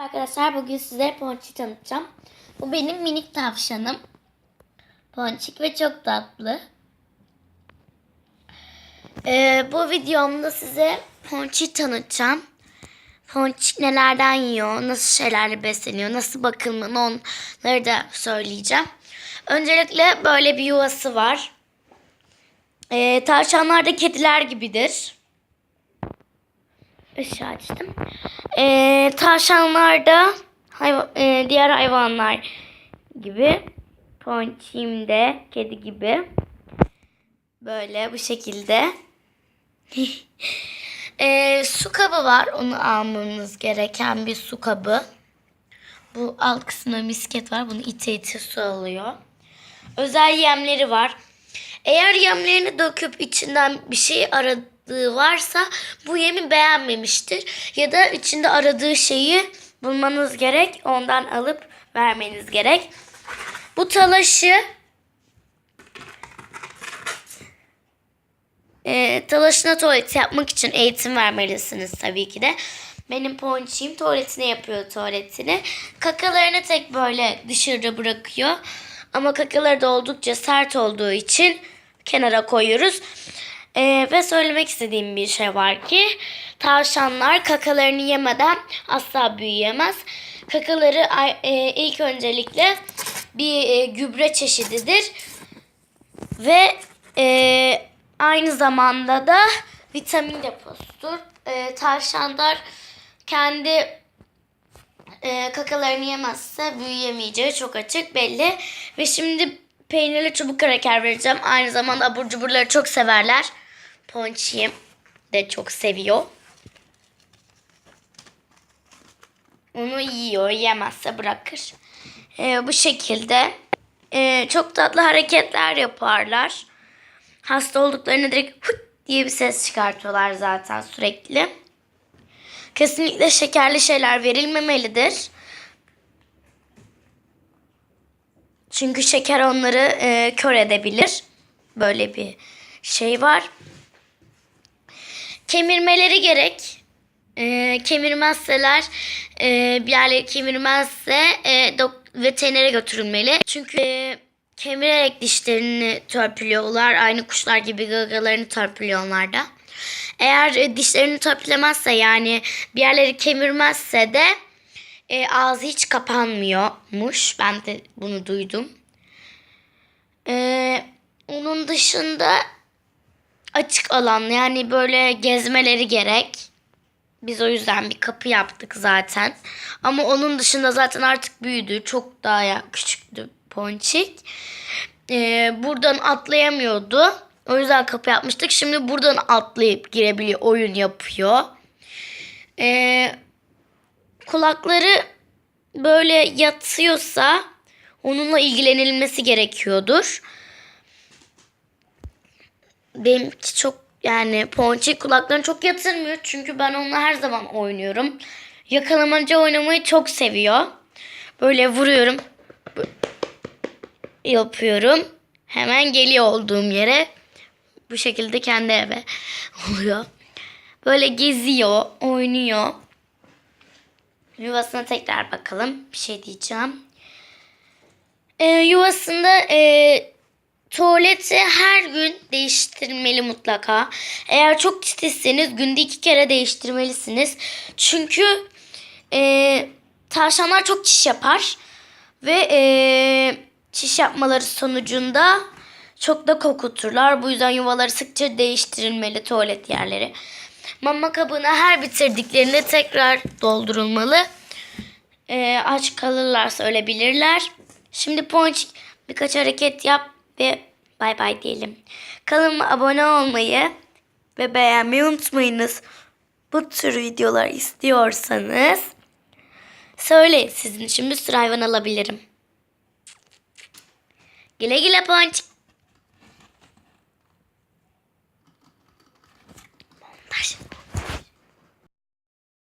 Arkadaşlar bugün size Ponçik'i tanıtacağım. Bu benim minik tavşanım. Ponçik ve çok tatlı. Ee, bu videomda size Ponçik'i tanıtacağım. Ponçik nelerden yiyor, nasıl şeylerle besleniyor, nasıl bakılmalı onları da söyleyeceğim. Öncelikle böyle bir yuvası var. Ee, tavşanlar da kediler gibidir. Işığı açtım. Ee, tavşanlar da hayvan, e, diğer hayvanlar gibi. Ponçim de kedi gibi. Böyle bu şekilde. Ee, su kabı var. Onu almanız gereken bir su kabı. Bu alt kısmında misket var. Bunu ite ite su alıyor. Özel yemleri var. Eğer yemlerini döküp içinden bir şey aradığı varsa bu yemi beğenmemiştir. Ya da içinde aradığı şeyi bulmanız gerek. Ondan alıp vermeniz gerek. Bu talaşı e, talaşına tuvalet yapmak için eğitim vermelisiniz tabii ki de. Benim ponçiğim tuvaletine yapıyor tuvaletini. Kakalarını tek böyle dışarıda bırakıyor. Ama kakaları da oldukça sert olduğu için kenara koyuyoruz. E, ve söylemek istediğim bir şey var ki tavşanlar kakalarını yemeden asla büyüyemez. Kakaları e, ilk öncelikle bir e, gübre çeşididir. Ve e, aynı zamanda da vitamin deposudur. E, tavşanlar kendi e, kakalarını yemezse büyüyemeyeceği çok açık belli. Ve şimdi peynirli çubuk kraker vereceğim. Aynı zamanda abur cuburları çok severler. Ponçiyim de çok seviyor. Onu yiyor, yemezse bırakır. E, bu şekilde e, çok tatlı hareketler yaparlar. Hasta olduklarında direkt hut diye bir ses çıkartıyorlar zaten sürekli. Kesinlikle şekerli şeyler verilmemelidir. Çünkü şeker onları e, kör edebilir. Böyle bir şey var. Kemirmeleri gerek. E, kemirmezseler e, bir yerleri kemirmezse e, veterinere götürülmeli. Çünkü e, kemirerek dişlerini törpülüyorlar. Aynı kuşlar gibi gagalarını törpülüyorlar da. Eğer e, dişlerini törpülemezse yani bir yerleri kemirmezse de e, ağzı hiç kapanmıyormuş. Ben de bunu duydum. E, onun dışında açık alan yani böyle gezmeleri gerek. Biz o yüzden bir kapı yaptık zaten. Ama onun dışında zaten artık büyüdü. Çok daha ya küçüktü Ponçik. Ee, buradan atlayamıyordu. O yüzden kapı yapmıştık. Şimdi buradan atlayıp girebiliyor. Oyun yapıyor. Ee, kulakları böyle yatıyorsa onunla ilgilenilmesi gerekiyordur. Benimki çok yani ponçik kulaklarını çok yatırmıyor. Çünkü ben onunla her zaman oynuyorum. Yakalamaca oynamayı çok seviyor. Böyle vuruyorum. Yapıyorum. Hemen geliyor olduğum yere. Bu şekilde kendi eve oluyor. Böyle geziyor, oynuyor. Yuvasına tekrar bakalım. Bir şey diyeceğim. Ee, yuvasında e, tuvaleti her gün değiştirmeli mutlaka. Eğer çok titizseniz günde iki kere değiştirmelisiniz. Çünkü e, tavşanlar çok çiş yapar. Ve e, çiş yapmaları sonucunda çok da kokuturlar. Bu yüzden yuvaları sıkça değiştirilmeli tuvalet yerleri. Mama kabını her bitirdiklerinde tekrar doldurulmalı. E, aç kalırlarsa ölebilirler. Şimdi Ponçik birkaç hareket yap ve bay bay diyelim. Kanalıma abone olmayı ve beğenmeyi unutmayınız. Bu tür videolar istiyorsanız söyleyin sizin için bir sürü hayvan alabilirim. Güle güle Ponçik.